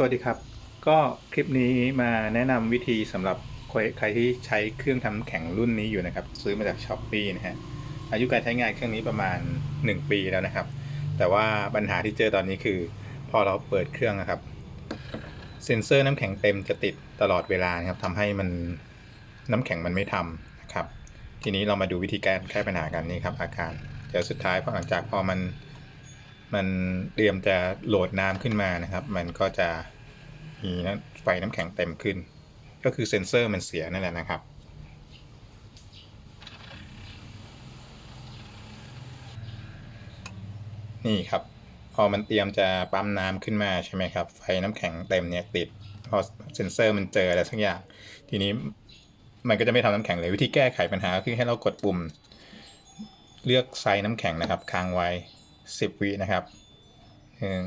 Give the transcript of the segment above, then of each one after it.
สวัสดีครับ ก็คลิปนี้มาแนะนำวิธีสำหรับใครที่ใช้เครื่องทำแข็งรุ่นนี้อยู่นะครับ ซื้อมาจากช้อปปีนะฮะ อายุการใช้งานเครื่องนี้ประมาณ 1 ปีแล้วนะครับ แต่ว่าปัญหาที่เจอตอนนี้คือ พอเราเปิดเครื่องนะครับ เซ็นเซอร์น้ำแข็งเต็มจะติดตลอดเวลานะครับทำให้มันน้ำแข็งมันไม่ทำนะครับ ทีนี้เรามาดูวิธีการแก้ปัญหากันนี่ครับอาการ เดี๋ยวสุดท้ายพอหลังจากพอมัน มันเตรียมจะโหลดน้ำขึ้นมานะครับ มันก็จะมีน้ำไฟน้ำแข็งเต็มขึ้น ก็คือเซ็นเซอร์มันเสียนั่นแหละนะครับ นี่ครับ พอมันเตรียมจะปั๊มน้ำขึ้นมาใช่ไหมครับ ไฟน้ำแข็งเต็มเนี่ยติดพอเซ็นเซอร์มันเจออะไรสักอย่าง ทีนี้มันก็จะไม่ทำน้ำแข็งเลยวิธีแก้ไขปัญหาคือให้เรากดปุ่ม เลือกไซส์น้ำแข็งนะครับค้างไว้ 10วินะครับหนึ่ง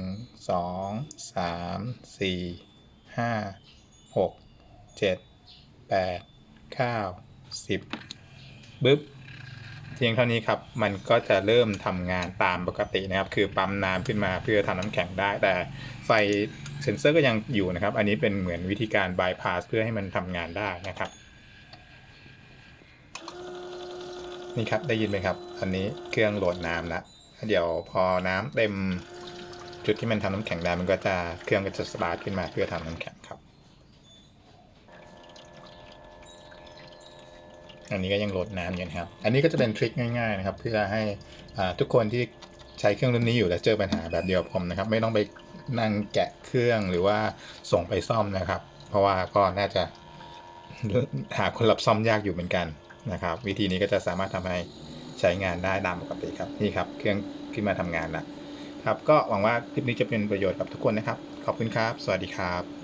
สองสามสี่ห้าหกเจ็ดแปดเก้าสิบบึ๊บเพียงเท่านี้ครับ มันก็จะเริ่มทำงานตามปกตินะครับ คือปั๊มน้ำขึ้นมาเพื่อทำน้ำแข็งได้ แต่ไฟเซ็นเซอร์ก็ยังอยู่นะครับ อันนี้เป็นเหมือนวิธีการบายพาสเพื่อให้มันทำงานได้นะครับ นี่ครับ ได้ยินไหมครับ อันนี้เครื่องโหลดน้ำแล้ว เดี๋ยวพอน้ำเต็มจุดที่มันทำน้ำแข็งได้มันก็จะเครื่องก็จะสตาร์ทขึ้นมาเพื่อทำน้ำแข็งครับ อันนี้ก็ยังโหลดน้ำอยู่นะครับ อันนี้ก็จะเป็นทริคง่ายๆนะครับเพื่อให้ทุกคนที่ใช้เครื่องรุ่นนี้อยู่แล้วเจอปัญหาแบบเดียวกับผมนะครับ ไม่ต้องไปนั่งแกะเครื่องหรือว่าส่งไปซ่อมนะครับ เพราะว่าก็น่าจะหาคนรับซ่อมยากอยู่เหมือนกันนะครับ วิธีนี้ก็จะสามารถทำให้ ใช้งานได้ตามปกติครับนี่ครับเครื่องขึ้นมาทำงานแล้วครับก็หวังว่าคลิปนี้จะเป็นประโยชน์กับทุกคนนะครับ ขอบคุณครับ สวัสดีครับ